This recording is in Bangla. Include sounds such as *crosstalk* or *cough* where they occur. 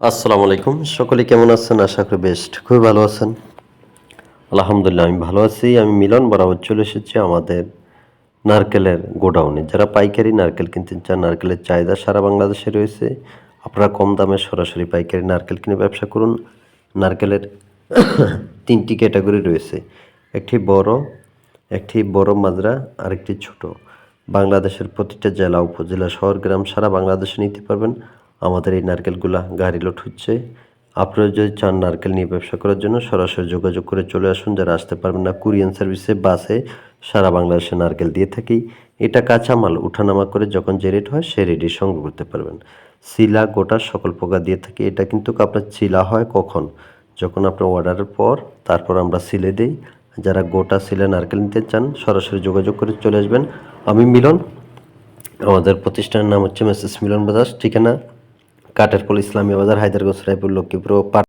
আসসালামু আলাইকুম। সকলে কেমন আছেন? আশা করি বেস্ট খুবই ভালো আছেন। আলহামদুলিল্লাহ, আমি ভালো আছি। আমি মিলন বরাবর চলে এসেছি আমাদের নারকেলের গোডাউনে। যারা পাইকারি নারকেল কিনতে চান, নারকেলের চাহিদা সারা বাংলাদেশে রয়েছে। আপনারা কম দামে সরাসরি পাইকারি নারকেল কিনে ব্যবসা করুন। নারকেলের *coughs* তিনটি ক্যাটাগরি রয়েছে। একটি বড় একটি বড় মাজরা আর একটি ছোট। বাংলাদেশের প্রতিটা জেলা, উপজেলা, শহর, গ্রাম সারা বাংলাদেশে নিতে পারবেন। আমাদের এই নারকেলগুলা গাড়ি লোড হচ্ছে। আপনারা যদি চান নারকেল নিয়ে ব্যবসা করার জন্য, সরাসরি যোগাযোগ করে চলে আসুন। যারা আসতে পারবেন না, কুরিয়ান সার্ভিসে, বাসে, সারা বাংলাদেশে নারকেল দিয়ে থাকি। এটা কাঁচামাল উঠানামা করে যখন যে রেট হয় সে রেটই সংগ্রহ করতে পারবেন। শিলা, গোটা সকল প্রকার দিয়ে থাকি। এটা কিন্তু আপনার চিলা হয় কখন? যখন আপনার অর্ডারের পর, তারপর আমরা সিলে দিই। যারা গোটা সিলে নারকেল নিতে চান, সরাসরি যোগাযোগ করে চলে আসবেন। আমি মিলন, আমাদের প্রতিষ্ঠানের নাম হচ্ছে মেসেস মিলন বাজার ঠিকানা? কাটেরপল ইসলামী বাজার হায়দারগঞ্জ রায়পুর লক্ষ্মীপুর